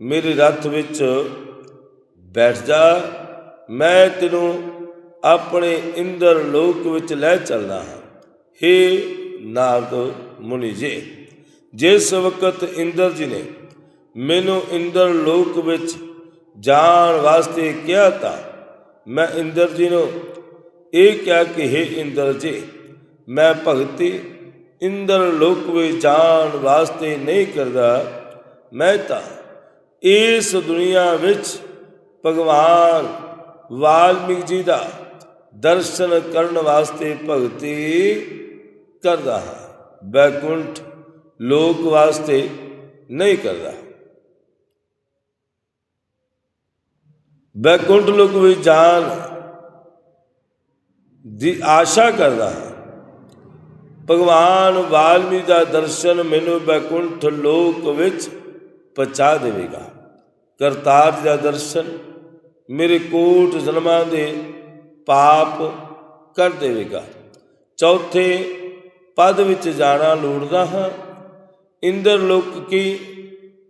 ਮੇਰੇ ਰੱਥ ਵਿੱਚ ਬੈਠ ਜਾ, ਮੈਂ ਤੈਨੂੰ ਆਪਣੇ ਇੰਦਰ ਲੋਕ ਵਿੱਚ ਲੈ ਚੱਲਦਾ ਹਾਂ। ਹੇ ਨਾਰਦ ਮੁਨੀ ਜੀ, ਜਿਸ ਵਕਤ ਇੰਦਰ ਜੀ ਨੇ ਮੈਨੂੰ ਇੰਦਰ ਲੋਕ ਵਿੱਚ ਜਾਣ ਵਾਸਤੇ ਕਿਹਾ ਤਾਂ ਮੈਂ ਇੰਦਰ ਜੀ ਨੂੰ ਇਹ ਕਿਹਾ ਕਿ ਹੇ ਇੰਦਰ ਜੀ, ਮੈਂ ਭਗਤੀ ਇੰਦਰ ਲੋਕ ਵਿੱਚ ਜਾਣ ਵਾਸਤੇ ਨਹੀਂ ਕਰਦਾ, ਮੈਂ ਤਾਂ ਇਸ ਦੁਨੀਆ ਵਿੱਚ ਭਗਵਾਨ ਵਾਲਮੀਕ ਜੀ ਦਾ ਦਰਸ਼ਨ ਕਰਨ ਵਾਸਤੇ ਭਗਤੀ ਕਰਦਾ ਹੈ। ਬੈਕੁੰਠ ਲੋਕ ਵਾਸਤੇ ਨਹੀਂ ਕਰਦਾ। ਬੈਕੁੰਠ ਲੋਕ ਵਿੱਚ ਜਾਣ ਦੀ ਆਸ਼ਾ ਕਰਦਾ ਹੈ। ਭਗਵਾਨ ਵਾਲਮੀਕ ਦਾ ਦਰਸ਼ਨ ਮੈਨੂੰ ਬੈਕੁੰਠ ਲੋਕ ਵਿੱਚ ਪਹੁੰਚਾ ਦੇਵੇਗਾ। ਕਰਤਾਰ ਜੀ ਦਾ ਦਰਸ਼ਨ ਮੇਰੇ ਕੋਟ ਜਨਮਾਂ ਦੇ ਪਾਪ ਕਰ ਦੇਵੇਗਾ। ਚੌਥੇ ਪਦ ਵਿੱਚ ਜਾਣਾ ਲੋੜਦਾ ਹਾਂ। ਇੰਦਰ ਲੋਕ ਕੀ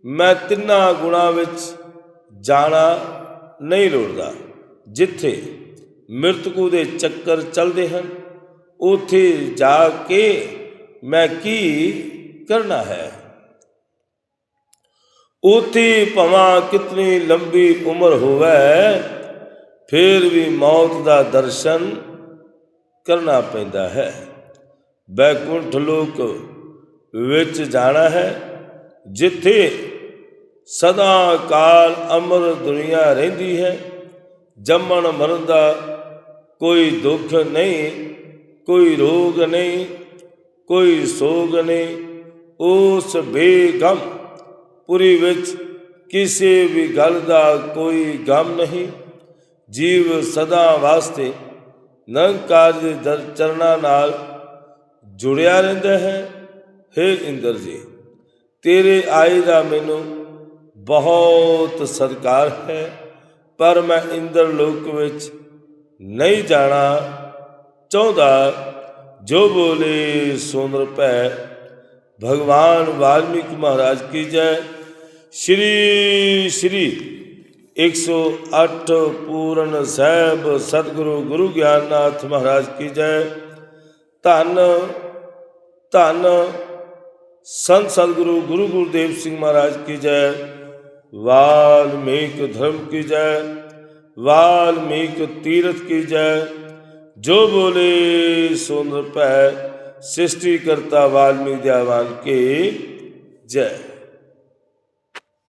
ਮੈਂ ਤਿੰਨਾਂ ਗੁਣਾ ਵਿੱਚ ਜਾਣਾ ਨਹੀਂ ਲੋੜਦਾ। ਜਿੱਥੇ ਮ੍ਰਿਤਕੂ ਦੇ ਚੱਕਰ ਚੱਲਦੇ ਹਨ, ਉਥੇ ਜਾ ਕੇ ਮੈਂ ਕੀ ਕਰਨਾ ਹੈ? ਉਥੇ ਭਵਾਂ ਕਿਤਨੀ ਲੰਬੀ ਉਮਰ ਹੋਵੇ, ਫਿਰ ਵੀ ਮੌਤ ਦਾ ਦਰਸ਼ਨ ਕਰਨਾ ਪੈਂਦਾ ਹੈ। ਬੈਕੁੰਠ ਲੋਕ ਵਿੱਚ ਜਾਣਾ ਹੈ, ਜਿੱਥੇ ਸਦਾ ਕਾਲ ਅਮਰ ਦੁਨੀਆ ਰਹਿੰਦੀ ਹੈ। ਜੰਮਣ ਮਰਨ ਦਾ ਕੋਈ ਦੁੱਖ ਨਹੀਂ, ਕੋਈ ਰੋਗ ਨਹੀਂ, ਕੋਈ ਸੋਗ ਨਹੀਂ, ਉਸ ਬੇਗਮ ਪੁਰੀ ਵਿੱਚ ਕਿਸੇ ਵੀ ਗੱਲ ਦਾ ਕੋਈ ਗਮ ਨਹੀਂ। ਜੀਵ ਸਦਾ ਵਾਸਤੇ ਨਿਰੰਕਾਰ ਦੇ ਦਰ ਚਰਨਾਂ ਨਾਲ ਜੁੜਿਆ ਰਹਿੰਦਾ ਹੈ। हे ਇੰਦਰ ਜੀ, ਤੇਰੇ ਆਏ ਦਾ ਮੈਨੂੰ ਬਹੁਤ ਸਤਿਕਾਰ ਹੈ, ਪਰ ਮੈਂ ਇੰਦਰ ਲੋਕ ਵਿੱਚ ਨਹੀਂ ਜਾਣਾ ਚਾਹੁੰਦਾ। ਜੋ ਬੋਲੇ ਸੁੰਦਰ ਪੈ ਭਗਵਾਨ ਵਾਲਮੀਕ ਮਹਾਰਾਜ ਕੀ ਜੈ ਸ਼੍ਰੀ ਸ਼੍ਰੀ 108 ਪੂਰਨ ਸਾਹਿਬ ਸਤਿਗੁਰੂ ਗੁਰੂ ਗਿਆਨਨਾਥ ਮਹਾਰਾਜ ਕੀ ਜੈ ਧੰਨ ਧੰਨ ਸੰਤ ਸਤਿਗੁਰੂ ਗੁਰੂ ਗੁਰਦੇਵ ਸਿੰਘ ਮਹਾਰਾਜ ਕੀ ਜੈ ਵਾਲਮੀਕ ਧਰਮ ਕੀ ਜੈ ਵਾਲਮੀਕ ਤੀਰਥ ਕੀ ਜੈ ਜੋ ਬੋਲੇ ਸੁਨ ਪੈ ਸ੍ਰਿਸ਼ਟੀ ਕਰਤਾ ਵਾਲਮੀਕ ਦਿਆਵਾਨ ਕੀ ਜੈ